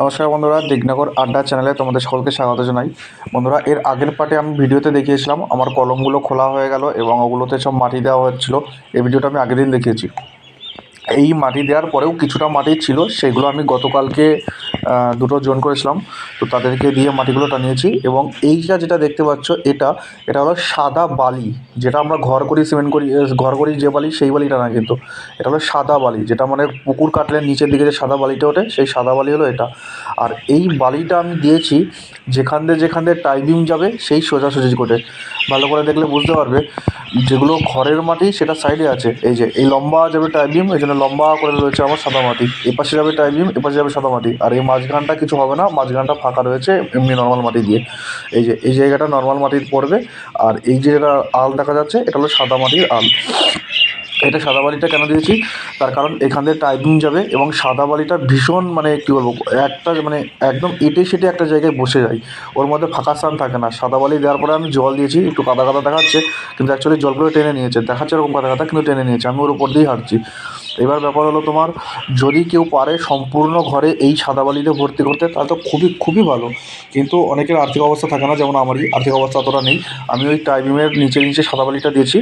নমস্কার বন্ধুরা, দিগনগর আড্ডা চ্যানেলে তোমাদের সকলকে স্বাগত জানাই। বন্ধুরা, এর আগের পার্টে আমি ভিডিওতে দেখিয়েছিলাম, আমার কলমগুলো খোলা হয়ে গেল এবং ওগুলোতে সব মাটি দেওয়া হচ্ছিল। এই ভিডিওটা আমি আগের দিন দেখিয়েছি। এই মাটি দেওয়ার পরেও কিছুটা মাটি ছিল, সেগুলো আমি গতকালকে দুটো জোন করেছিলাম। তো তাদেরকে দিয়ে মাটিগুলো টানিয়েছি এবং এইটা যেটা দেখতে পাচ্ছ, এটা এটা হলো সাদা বালি। যেটা আমরা ঘর করি সিমেন্ট করি ঘর করি যে বালি, সেই বালিটা না কিন্তু। এটা হলো সাদা বালি, যেটা মানে পুকুর কাটলে নিচের দিকে যে সাদা বালিটা ওঠে, সেই সাদা বালি হলো এটা। আর এই বালিটা আমি দিয়েছি যেখান দিয়ে যেখান দিয়ে টাইবিম যাবে, সেই সোজাসুজি করে। ভালো করে দেখলে বুঝতে পারবে। যেগুলো ঘরের মাটি, সেটা সাইডে আছে। এই যে, এই লম্বা যাবে টাইবিম এই জন্য লম্বা করে রয়েছে আমার সাদা মাটি। এপাশে যাবে টাইবিম এপাশে যাবে সাদা মাটি। আর এই মাঝখানটা কিছু হবে না, মাঝখানটা ফাঁকা রয়েছে, এমনি নর্মাল মাটি দিয়ে। এই যে, এই জায়গাটা নর্মাল মাটির পড়বে। আর এই যে যেটা আল দেখা যাচ্ছে, এটা হলো সাদা মাটির আল। এটা সাদা বালিটা কেন দিয়েছি? তার কারণ এখান দিয়ে টাইপিং যাবে এবং সাদা বালিটা ভীষণ মানে কী বলব, একটা মানে একদম এটে সেটে একটা জায়গায় বসে যায়। ওর মধ্যে ফাঁকা স্থান থাকে না। সাদা বালি দেওয়ার পরে আমি জল দিয়েছি, একটু কাদা কাদা দেখাচ্ছে, কিন্তু অ্যাকচুয়ালি জলগুলো টেনে নিয়েছে। দেখাচ্ছে এরকম কাদা কাদা, কিন্তু টেনে নিয়েছে। আমি ওর উপর দিয়েই হাঁটছি। এবার ব্যাপার হলো তোমার, যদি কেউ পারে সম্পূর্ণ ঘরে এই সাদা বালিতে ভর্তি করতে, তাহলে তো খুবই খুবই ভালো। কিন্তু অনেকের আর্থিক অবস্থা থাকে না, যেমন আমারই আর্থিক অবস্থা অতটা নেই। আমি ওই টাইমিংয়ের নিচে নিচে সাদা বালিটা দিয়েছি,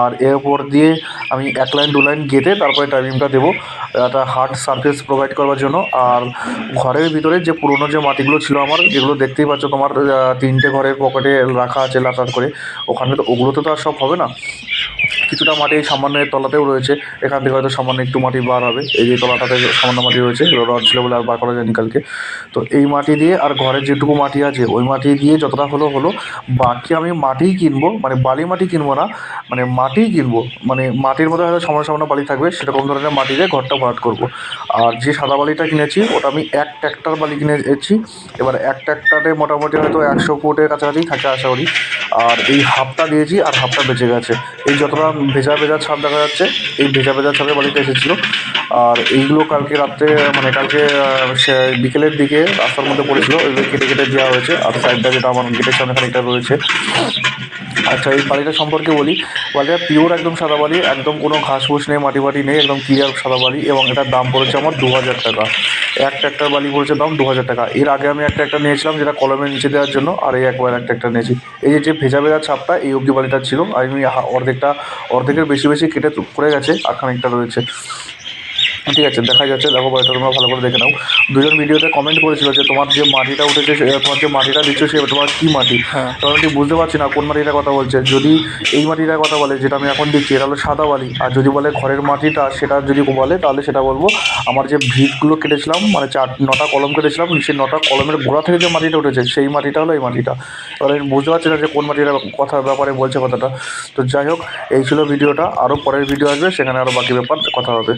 আর এর উপর দিয়ে আমি এক লাইন, দু লাইন গেঁথে তারপরে টাইমিংটা দেবো, একটা হার্ড সারফেস প্রোভাইড করার জন্য। আর ঘরের ভিতরে যে পুরোনো যে মাটিগুলো ছিল আমার, যেগুলো দেখতেই পাচ্ছ তোমার তিনটে ঘরের পকেটে রাখা আছে লাতার করে, ওখানে তো ওগুলোতে তো আর সব হবে না। কিছুটা মাটি সামান্য তলাতেও রয়েছে। এখান থেকে হয়তো সামান্য একটু মাটি বার হবে। এই যে তলাটাতে সামান্য মাটি রয়েছে রড ছিল বলে আর বার করা যায়নি কালকে। তো এই মাটি দিয়ে আর ঘরের যেটুকু মাটি আছে, ওই মাটি দিয়ে যতটা হলো হলো, বাকি আমি মাটিই কিনবো মানে বালি মাটি কিনবো না মানে মাটিই কিনবো। মানে মাটির মধ্যে হয়তো সামান্য সামান্য বালি থাকবে, সেরকম ধরনের মাটি দিয়ে ঘরটা ভরাট করব। আর যে সাদা বালিটা কিনেছি, ওটা আমি এক ট্র্যাক্টর বালি কিনেছি। এবার এক ট্র্যাক্টরে মোটামুটি হয়তো একশো ফুটের কাছাকাছি থাকে আশা করি। আর এই হাফটা দিয়েছি আর হাফটা বেঁচে গেছে। এই যতটা ভেজা ভেজা ছাপ দেখা যাচ্ছে, এই ভেজা ভেজা ছাপে বালিটা এসেছিল। আর এইগুলো কালকে রাত্রে মানে কালকে বিকেলের দিকে রাস্তার মধ্যে পড়েছিল ওইগুলো কেটে কেটে দেওয়া হয়েছে। আর সাইডটা যেটা আমার গেটের সামনে খানিকটা রয়েছে। আচ্ছা এই বালিটা সম্পর্কে বলি। বালিটা পিওর একদম সাদা বালি, একদম কোনো ঘাস ফুস নেই, মাটি বাটি নেই, একদম ক্লিয়ার সাদা বালি এবং এটার দাম পড়েছে আমার দু হাজার টাকা। এক ট্র্যাক্টর বালি পড়েছে দাম দু হাজার টাকা। এর আগে আমি একটা একটা নিয়েছিলাম, যেটা কলমের নিচে দেওয়ার জন্য, আর এই একবার একটা একটা নিয়েছি। এই যে ভেজা ভেজা ছাপটা এই অবধি বালিটা ছিল। আর হা- অর্ধেকটা, অর্ধেকের বেশি বেশি কেটে করে পড়ে গেছে আর খানিকটা রয়েছে। ঠিক আছে দেখা যাচ্ছে দেখো বাড়িটা তোমরা ভালো করে দেখে নাও। দুজন ভিডিওতে কমেন্ট করেছিল যে তোমার যে মাটিটা উঠেছে তোমার যে মাটিটা দিচ্ছ সে তোমার কী মাটি? হ্যাঁ। তখন ঠিক বুঝতে পারছি না কোন মাটিটার কথা বলছে। যদি এই মাটিটার কথা বলে যেটা আমি এখন দিচ্ছি এটা হলো সাদা বালি। আর যদি বলে ঘরের মাটিটা সেটা যদি বলে তাহলে সেটা বলব আমার যে ভিতগুলো কেটেছিলাম মানে চার নটা কলম কেটেছিলাম সেই নটা কলমের গোড়া থেকে যে মাটিটা উঠেছে সেই মাটিটা হলো এই মাটিটা। এবার আমি বুঝতে পারছি না যে কোন মাটিটার কথা ব্যাপারে বলছে কথাটা। তো যাই হোক এই ছিল ভিডিওটা আরও পরের ভিডিও আসবে সেখানে আরও বাকি ব্যাপার কথা হবে।